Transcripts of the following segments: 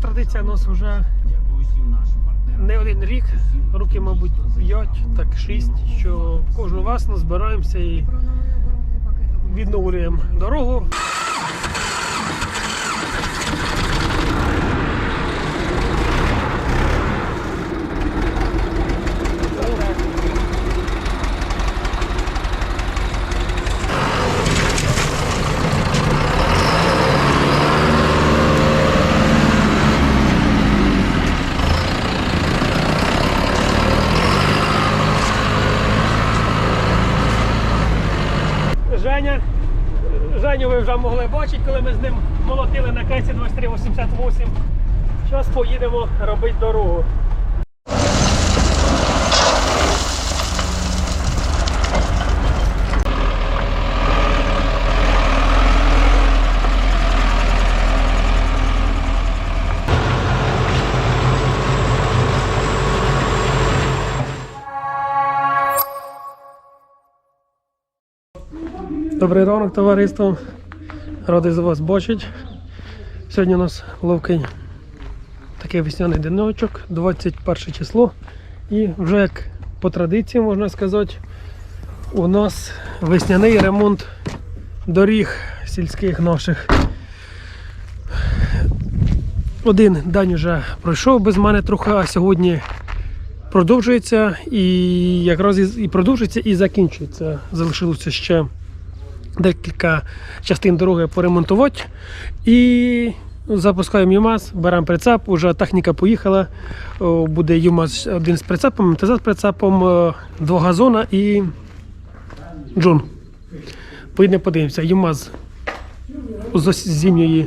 традиція у нас вже не один рік, роки, мабуть, 5, так 6, що кожну вас збираємося і відновлюємо дорогу. Женя. Женю ви вже могли бачити, коли ми з ним молотили на кесі 2388. Поїдемо робити дорогу. Добрий ранок, товариство. Радий за вас бачити. Сьогодні у нас ловкий такий весняний денечок, 21 число. І вже як по традиції можна сказати, у нас весняний ремонт доріг сільських наших. Один день вже пройшов без мене трохи, а сьогодні продовжується і якраз і продовжується і закінчується. Залишилося ще декілька частин дороги поремонтувати. І запускаємо ЮМАЗ, беремо прицеп, вже техніка поїхала. Буде ЮМАЗ один з прицепом, МТЗ з прицепом, е, два газона і Джон. Поїдемо подивимося. ЮМАЗ з зимньої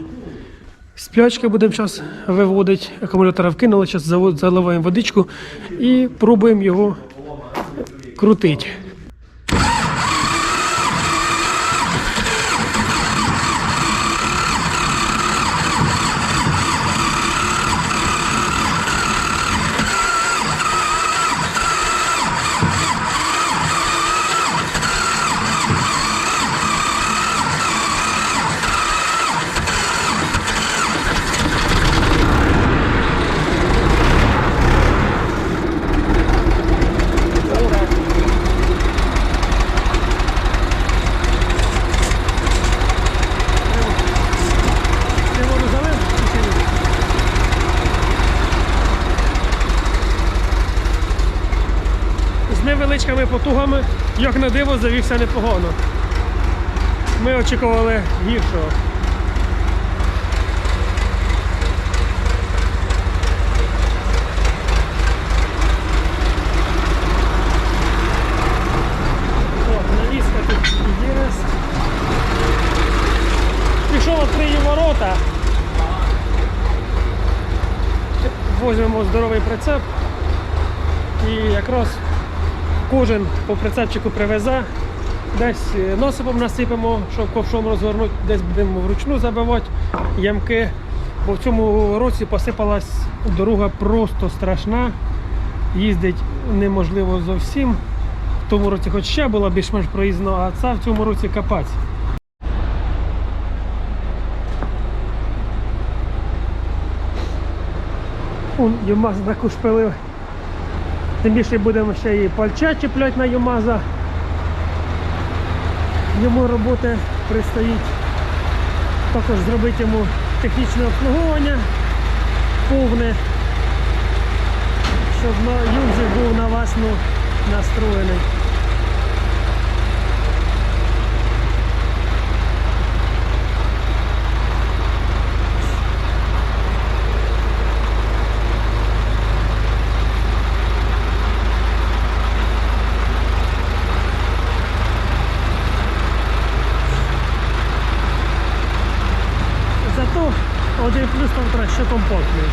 сплячки будемо зараз виводити. Акумулятора вкинули, зараз заливаємо водичку і пробуємо його крутити. Ти воду залив? чи ще ні? З невеличкими потугами, як на диво, завівся непогано. Ми очікували гіршого. Пішов відкриє ворота. Возьмемо здоровий прицеп і якраз кожен по прицепчику привезе. Десь е, насипом насипемо, щоб ковшом розгорнути, десь будемо вручну забивати ямки. Бо в цьому році посипалась дорога просто страшна. Їздить неможливо зовсім. В тому році хоч ще була більш-менш проїзна, а це в цьому році капець. Он ЮМАЗ таку шпилив. Тим більше будемо ще і пальча чіпляти на ЮМАЗа. Йому роботи предстоїть також зробити йому технічне обслуговування повне, щоб на був на весну настроєний. Зато один плюс там треба, що компактний.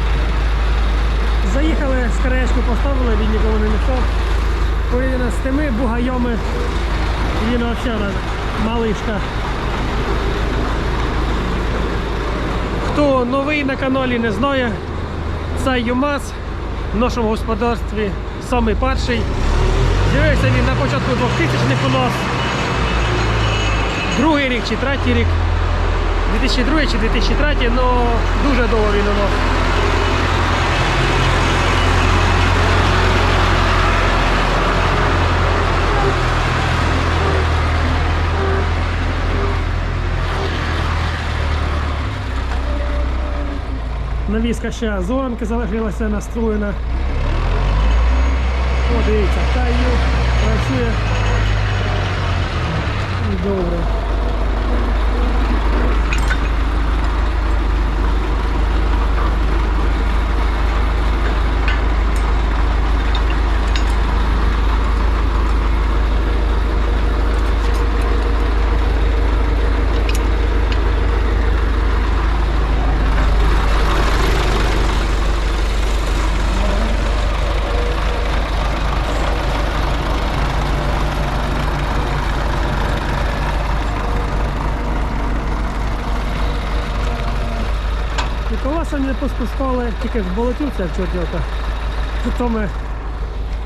Заїхали, скоречку поставили, він нікого не мішав. Порівняно з тими бугайоми, він взагалі малишка. Хто новий на каналі не знає, це ЮМАЗ в нашому господарстві самий перший. З'явився він на початку 2000-х у нас. Другий рік чи третій рік. 2002 чи 2003, але дуже довго він у нас. Навіска ще зоранки залишилася настроєна. О, дивіться, ю працює. Добре. І поспускали, тільки ж болотівця в чортівка. То ми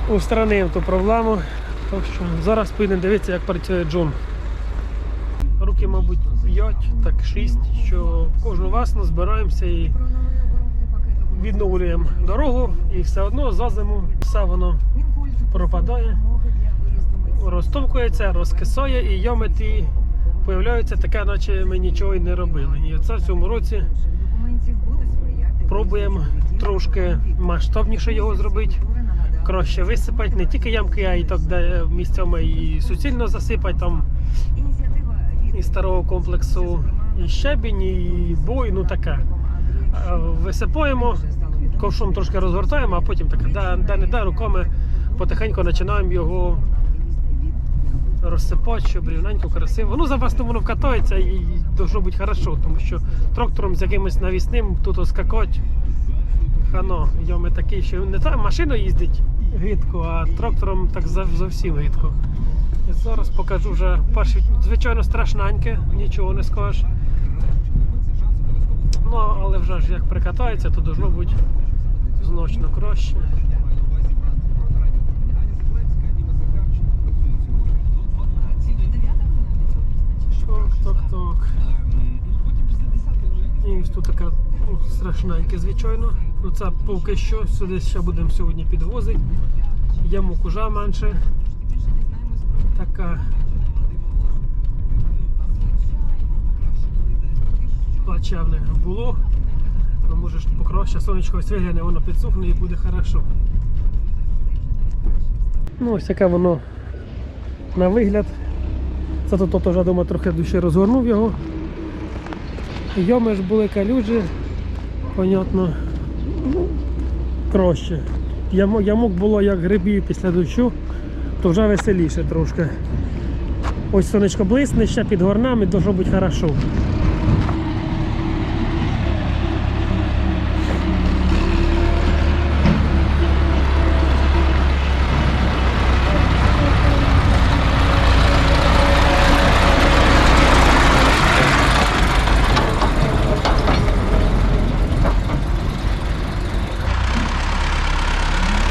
устранив ту проблему. Так що зараз поїдемо дивитися, як працює джун. Руки, мабуть, 5, так 6, що кожну весну збираємося і відновлюємо дорогу, і все одно за зиму все воно пропадає, розтовкується, розкисає і йомити появляється таке, наче ми нічого і не робили. І оце в цьому році пробуємо трошки масштабніше його зробити, краще висипати, не тільки ямки, а й так, де місцями і суцільно засипати там із старого комплексу і щебінь, і бой, ну таке. Висипаємо, ковшом трошки розгортаємо, а потім таке, де, де не де руками потихеньку починаємо його розсипати, щоб рівненько, красиво. Ну, запасно воно вкатається і должно бути хорошо, тому що трактором з якимось навісним тут оскакать. Хано, йоми такий, що не та машина їздить гидко, а трактором так зовсім гидко. Зараз покажу вже перші, звичайно, страшненьке, нічого не скажеш. Ну, але вже ж як прикатається, то должно бути значно краще. Так. І ось тут така ну, страшненька, звичайно. Ну це поки що, сюди ще будемо сьогодні підвозити. Ямок уже менше. Така. Плачевне було. Ну, може ж покраще сонечко ось вигляне, воно підсохне і буде хорошо. Ну, ось таке воно на вигляд. Це тут теж вдома трохи душі розгорнув його. Йоми ж були калюжі, понятно, ну, краще. Ямо- Ямок було як грибів після дощу, то вже веселіше трошки. Ось сонечко блисне, ще під горнами, дуже бути хорошо.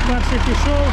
Перший пішов.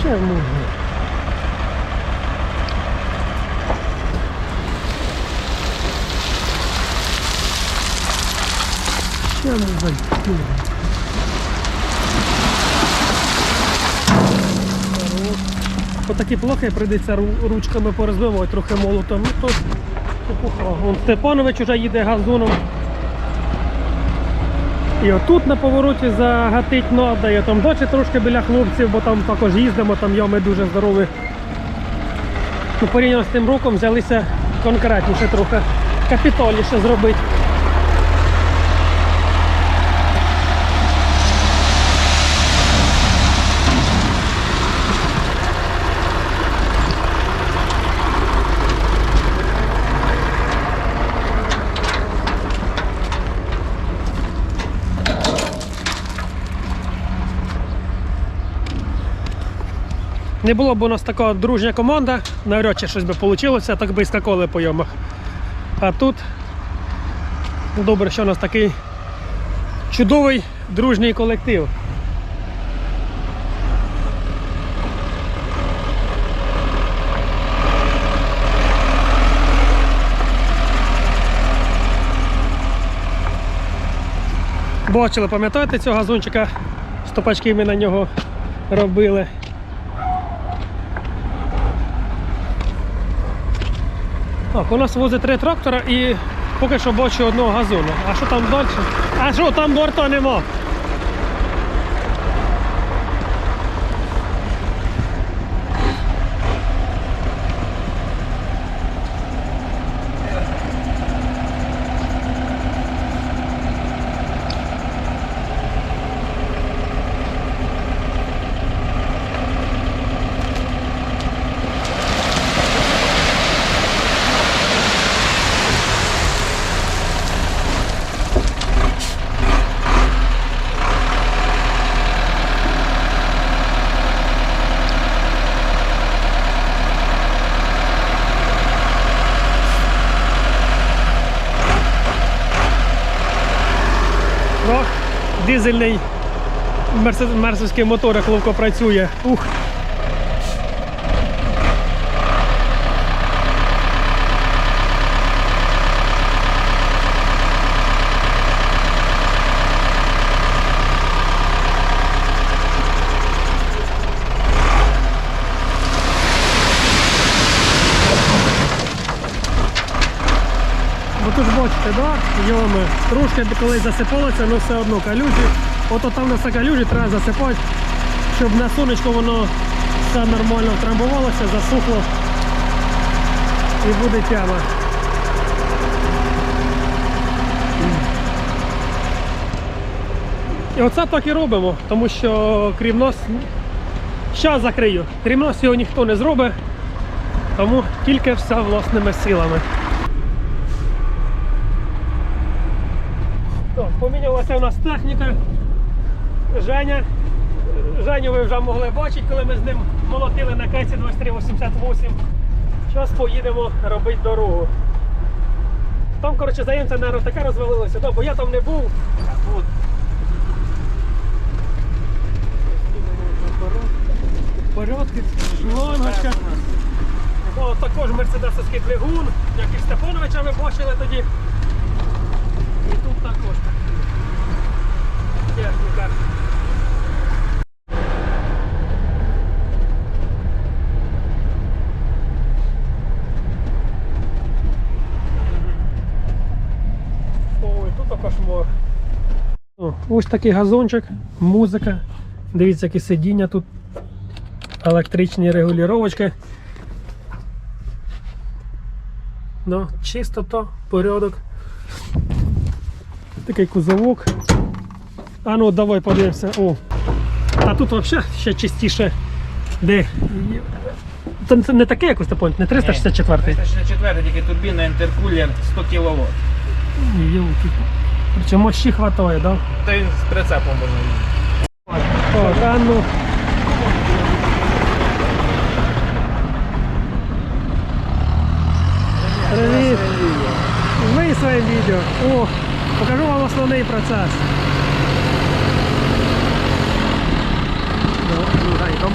Ще можна. Ще можна. Отакі плохи прийдеться ру- ручками порозбивати трохи молотом. Ну, то. Степанович вже їде газоном. І отут на повороті загатить треба, я там дочі трошки біля хлопців, бо там також їздимо, там ями дуже здорові. Ну, порівняно з тим роком взялися конкретніше трохи, капіталіше зробити. Не було б у нас така дружня команда, навряд чи щось би вийшло, так би і скакали по ямах. А тут добре, що у нас такий чудовий дружній колектив. Бачили, пам'ятаєте цього газончика? Стопачки ми на нього робили. Так, у нас возить три трактора і поки що бачу одного газону. А що там далі? А що там борта нема? Дизельний мерсовський мотор як ловко працює. Ух. Бо ж? Йоми, трошки коли засипалося, але все одно калюжі. Ото там на все калюжі треба засипати, щоб на сонечко воно все нормально втрамбувалося, засухло і буде тяма. І оце так і робимо, тому що крім нас, зараз закрию, крім нас його ніхто не зробить, тому тільки все власними силами. Так, помінялася у нас техніка. Женя. Женю ви вже могли бачити, коли ми з ним молотили на кайці 2388. Зараз поїдемо робити дорогу. Там, коротше, заємця, мабуть, таке розвалилося, бо я там не був. Порядки, шлангочка. Також мерседесовський двигун, як і Степановича ви бачили тоді. І тут також Ой, тут кошмар. Ось такий газончик, музика. Дивіться, які сидіння тут. Електричні регулювачки. Ну, чистота, порядок. Такий кузовок. А ну давай подивимося. О. А тут взагалі ще чистіше. Де? Це, не таке, як у не 364 364 тільки турбіна інтеркулер 100 кВт. Йолки. Причому мощі хватає, да? То він з прицепом можна їздити. О, та ну. Привіт. Ви своє відео. О, покажу вам основний процес. Ну,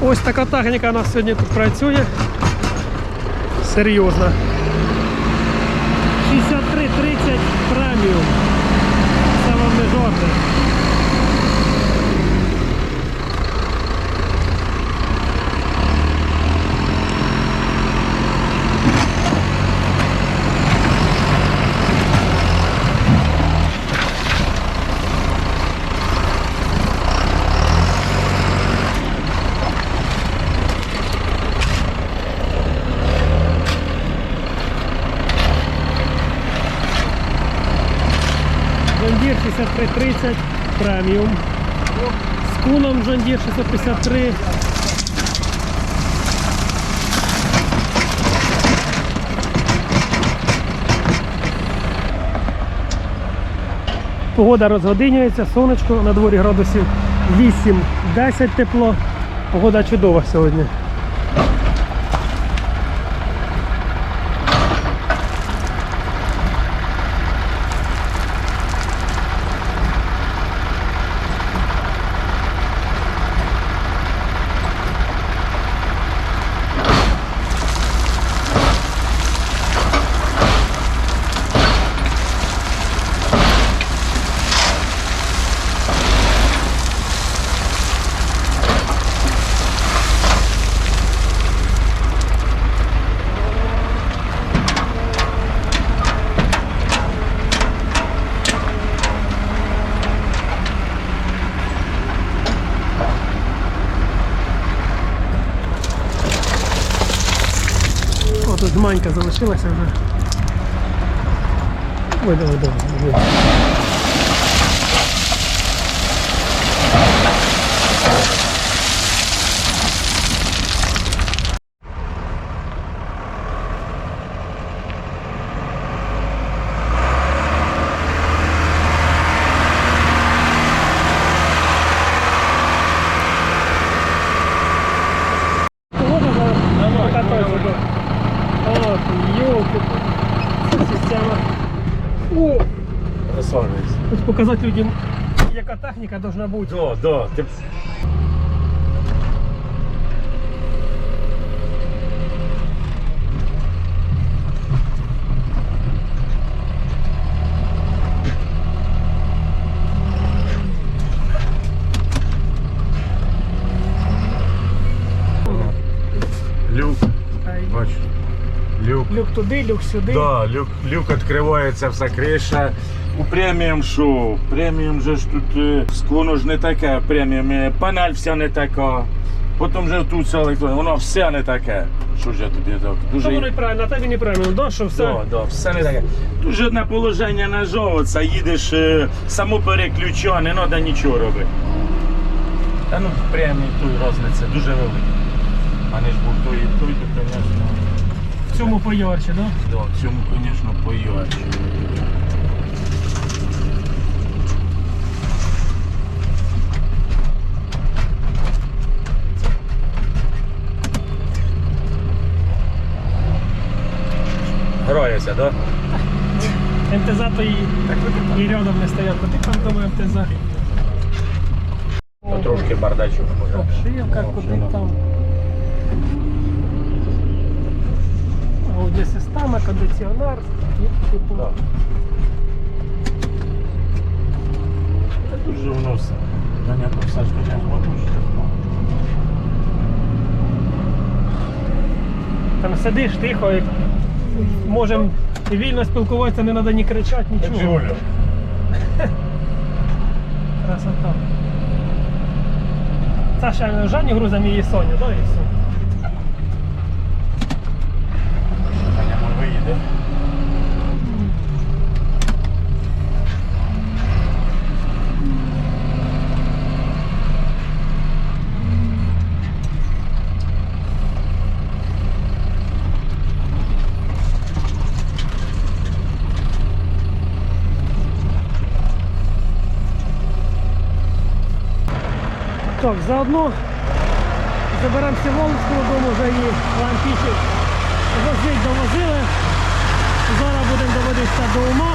Ось така техніка у нас сьогодні тут працює. Серйозна. 6330 преміум. Це вам не жарти. Джондір 6330 преміум. З куном Джондір 653. Погода розгодинюється, сонечко, на дворі градусів 8-10 тепло. Погода чудова сьогодні. О, тут манька залишилася вже. Ой, давай, давай, давай. Погода зараз покатайся, да. От, ёлки. Система. О, Красавець. хочу показати людям, яка техніка должна бути. Да, да. Ти... Люк, бачу. Люк. Люк туди, люк сюди. Да, люк, люк відкривається вся криша. У преміум що? Преміум же ж тут е, склоно ж не таке, преміум е, панель вся не така. Потім же тут все електронне, воно все не таке. Що ж я тобі так? Та Дуже воно і правильно, а так і неправильно, да, що все. Да, да, все не таке. Дуже одне положення це їдеш е, само переключа, не треба нічого робити. Та ну премії тут різниця дуже велика. А не ж був той і той, то, звісно. В цьому поярче, да? Да, в цьому, звісно, поярче. Грається, так? МТЗ то і, і рядом не стоять, бо ти там думаю МТЗ. Трошки бардачок може. Обшивка, куди там. Аудіосистема, кондиціонер. і, Типу. Да. Це дуже воно все. Занятно все, що я. Там сидиш тихо, і можемо вільно спілкуватися, не треба ні кричати, нічого. Красота. Це ще Жанні грузом її Соня, да, і все. Так, заодно заберемо Сіволську додому, вже її лампічик возить, довозили. Зараз будемо доводитися до ума.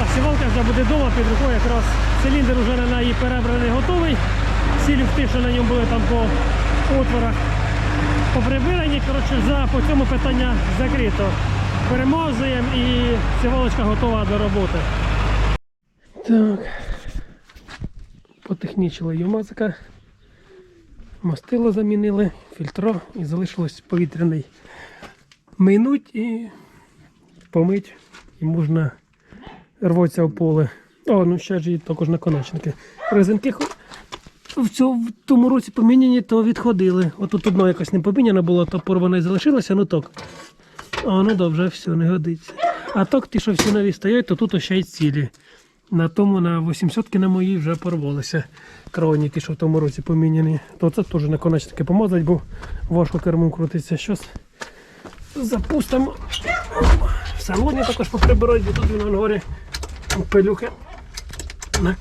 А сівалка вже буде вдома під рукою, якраз циліндр вже на неї перебраний готовий. всі люфти, що на ньому були там по отворах поприбирані. Коротше, за, по цьому питання закрито. Перемазуємо і сівалочка готова до роботи. Так. Потехнічили юмазика. Мастило замінили, фільтро і залишилось повітряний минуть і помить. І можна рватися в поле. О, ну ще ж і також наконечники. Резинки в, цьому, в тому році поміняні, то відходили. Отут одно якось не поміняно було, то порване і залишилося, ну так. А, ну добре, все, не годиться. А так ті, що всі нові стоять, то тут ще й цілі. На тому на 800 на моїй вже порвалися ті, що в тому році поміняні. То це теж наконечники помазати, бо важко кермом крутиться. Щось запустимо. В салоні також поприбирати, бо тут він на горі пилюки. На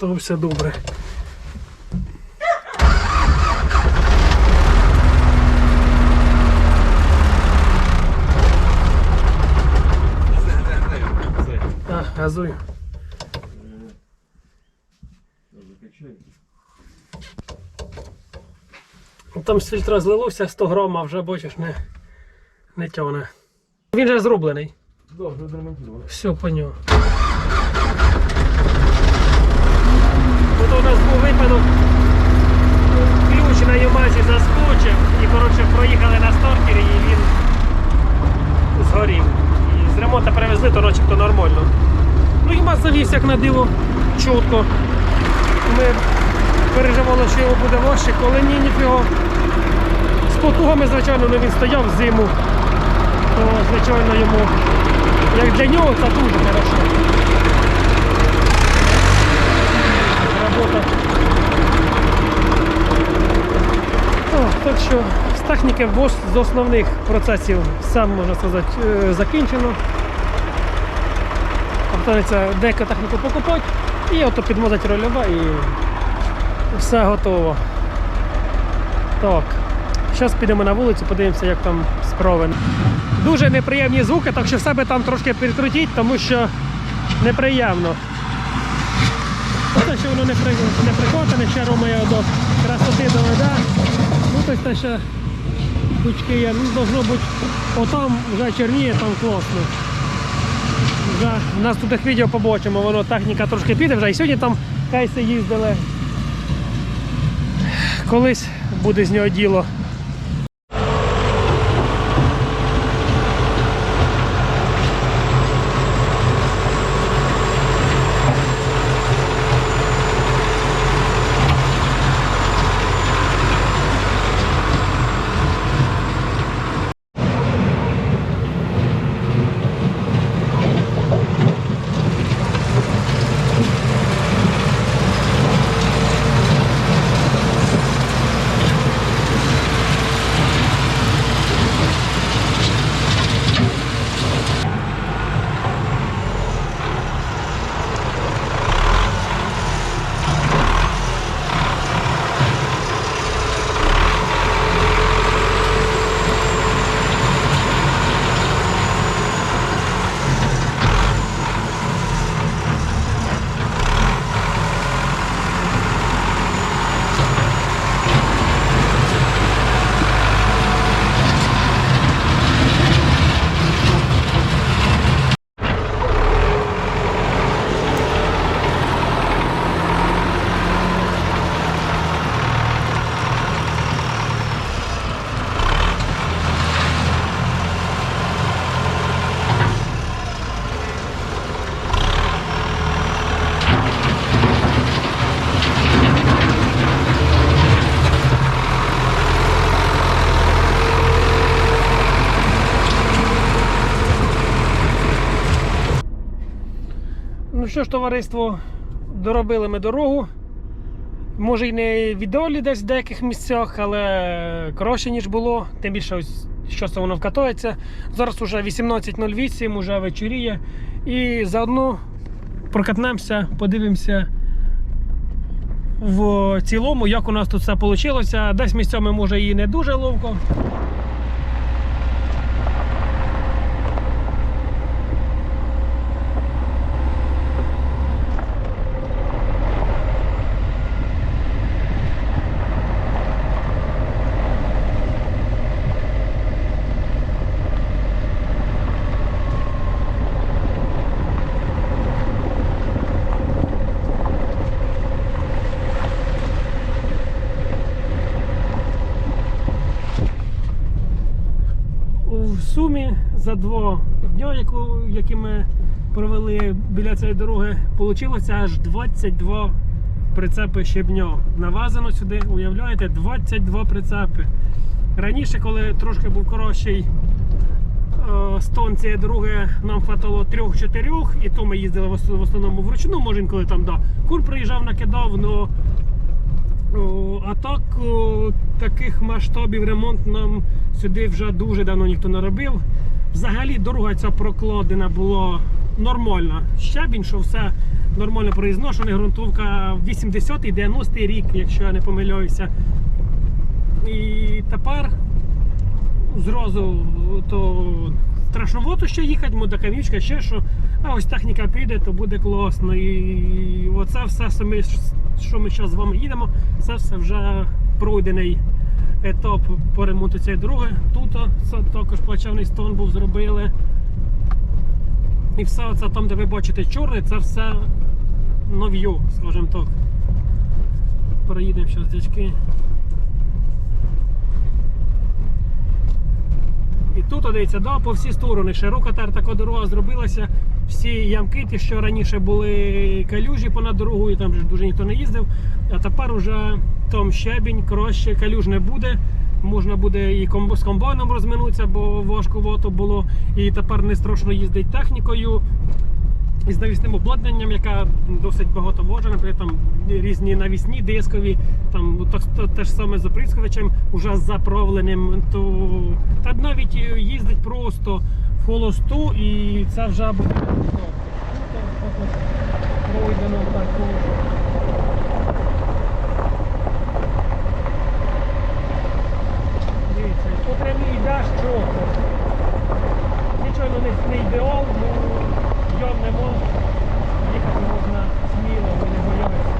все добре. Газуй. Там з фільтра злилося 100 грам, а вже бачиш, не, не тягне. Він же зроблений. Все по нього. От у нас був випадок. Ключ на Юмазі заскочив і коротше проїхали на стартері і він згорів. І з ремонту привезли, то начебто нормально. Ну Юмаз завівся як на диво чітко. Ми переживали, що його буде важче, коли ні, ніфіга. З потугами, звичайно, ну він стояв зиму, то звичайно йому, як для нього, це дуже хорошо. Робота. О, так що з техніки ВОЗ з основних процесів сам можна сказати е, закінчено. Останеться деяку техніку покупати і ото підмозать рольова і все готово. Так. Зараз підемо на вулицю, подивимося, як там справи. Дуже неприємні звуки, так що себе там трошки підкрутіть, тому що неприємно. Те, що воно не, при, не прикотане, ще Рома його до красоти доведе. Ну, тобто те, що пучки є, ну, должно бути, отам вже чорніє, там класно. Вже в наступних відео побачимо, воно техніка трошки піде вже. І сьогодні там кейси їздили. Колись буде з нього діло. Ну що ж, товариство, доробили ми дорогу. Може і не віддолі десь в деяких місцях, але краще, ніж було. Тим більше ось що воно вкатується. Зараз уже 18.08, уже вечоріє. І заодно прокатнемося, подивимося в цілому, як у нас тут все вийшло. Десь місцями може і не дуже ловко. За два дня, яку, які ми провели біля цієї дороги, вийшло аж 22 прицепи щебня. Навазано сюди, уявляєте, 22 прицепи. Раніше, коли трошки був коротший е, стон цієї дороги, нам хватало трьох-чотирьох, і то ми їздили в основному вручну, може інколи там да, кур приїжджав, накидав, о, а так таких масштабів ремонт нам сюди вже дуже давно ніхто не робив. Взагалі дорога ця прокладена була нормальна. Щебінь, що все нормально проїзношене, ґрунтовка 80-й, 90-й рік, якщо я не помиляюся. І тепер зразу то страшновато ще їхати, мудакамічка, ще що. А ось техніка піде, то буде класно. І оце все, що ми зараз з вами їдемо, це все вже пройдений етап по ремонту цієї дороги. Тут також плачевний стон був зробили. І все це там, де ви бачите чорне, це все нов'ю, скажімо так. Проїдемо зараз дячки. І тут, дивіться, да, по всі сторони. Широка тепер така дорога зробилася. Всі ямки, ті, що раніше були калюжі понад дорогою, там вже дуже ніхто не їздив. А тепер уже там щебінь, краще, калюж не буде. Можна буде і з комбайном розминутися, бо важкувато було. І тепер не страшно їздить технікою. І з навісним обладнанням, яка досить багато вожа, наприклад, там різні навісні дискові, там то- те ж саме з оприскувачем, уже заправленим, то та навіть їздить просто холосту, і це вже буде ну, пройдено таку. Дивіться, і по прямій йдеш чітко. Звичайно, не, ідеал, ну йом не можна. Їхати можна сміло, ми не боїмося.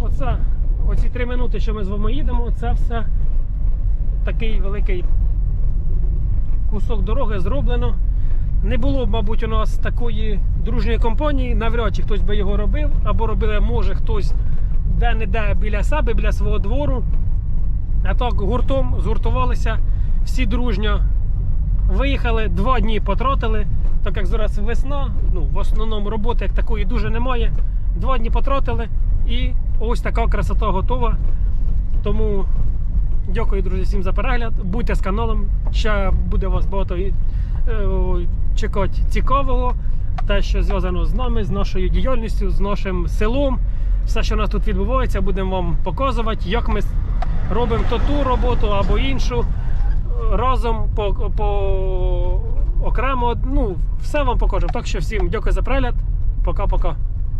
Оце, оці що ми з вами їдемо, це все такий великий кусок дороги зроблено. Не було, б, мабуть, у нас такої дружньої компанії, навряд чи хтось би його робив, або робили, може, хтось де-не-де біля себе, біля свого двору. А так гуртом згуртувалися, всі дружньо виїхали, два дні потратили. Так як зараз весна, ну в основному роботи як такої дуже немає. Два дні потратили і ось така красота готова. Тому дякую, друзі, всім за перегляд. Будьте з каналом. Ще буде вас багато е, чекати цікавого. Те, що зв'язано з нами, з нашою діяльністю, з нашим селом. Все, що у нас тут відбувається, будемо вам показувати, як ми робимо то ту роботу або іншу разом по, по окремо. Ну, все вам покажемо. Так що всім дякую за перегляд. Пока-пока.